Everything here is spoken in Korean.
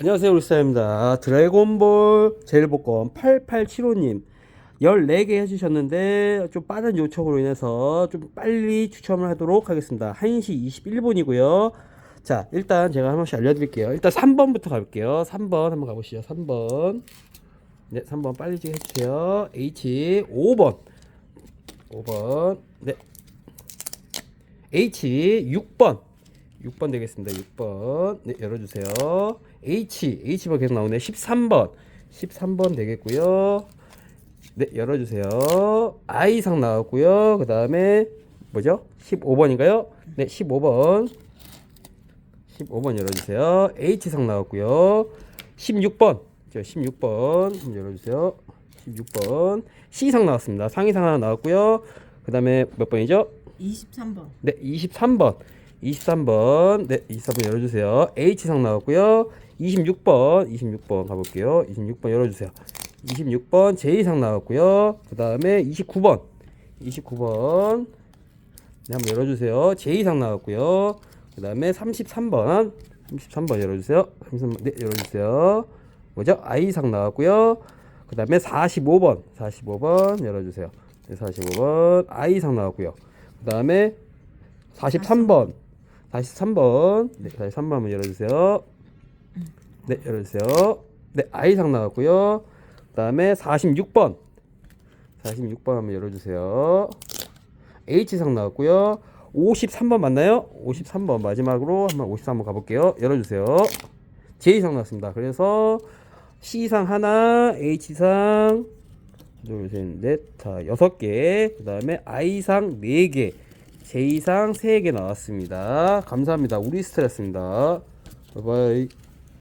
안녕하세요 울사입니다. 드래곤볼 제일복권 8875님 14개 해주셨는데 좀 빠른 요청으로 인해서 좀 빨리 추첨을 하도록 하겠습니다. 1시 21분이고요. 자 일단 제가 한 번씩 알려드릴게요. 일단 3번부터 가볼게요. 3번 한번 가보시죠. 3번. 네 3번 빨리 좀 해주세요. H 5번. 5번. 네. H 6번 6번 되겠습니다. 6번. 네, 열어주세요. H, H번 계속 나오네. 13번. 13번 되겠고요. 네, 열어주세요. I상 나왔고요. 그 다음에 뭐죠? 15번인가요? 네, 15번. 15번 열어주세요. H상 나왔고요. 16번. 저 16번 한번 열어주세요. 16번. C상 나왔습니다. 상이상 하나 나왔고요. 그 다음에 몇 번이죠? 23번. 네, 23번. 23번. 네, 23번 열어주세요. H상 나왔고요. 26번. 26번 가볼게요. 26번 열어주세요. 26번 J상 나왔고요. 그 다음에 29번. 29번. 네, 한번 열어주세요. J상 나왔고요. 그 다음에 33번. 33번 열어주세요. 33번. 네, 열어주세요. 뭐죠? I상 나왔고요. 그 다음에 45번. 45번 열어주세요. 네, 45번. I상 나왔고요. 그 다음에 43번. 43번. 네, 43번 한번 열어주세요. 네, 열어주세요. 네, I상 나왔고요. 그 다음에 46번. 46번 한번 열어주세요. H상 나왔고요. 53번 맞나요? 53번 마지막으로 한번 53번 가볼게요. 열어주세요. J상 나왔습니다. 그래서 C상 하나, H상 둘, 셋, 넷, 다 여섯 개. 그 다음에 I상 네 개, J상 세개 나왔습니다. 감사합니다. 우리 스트레스입니다. 바이바이.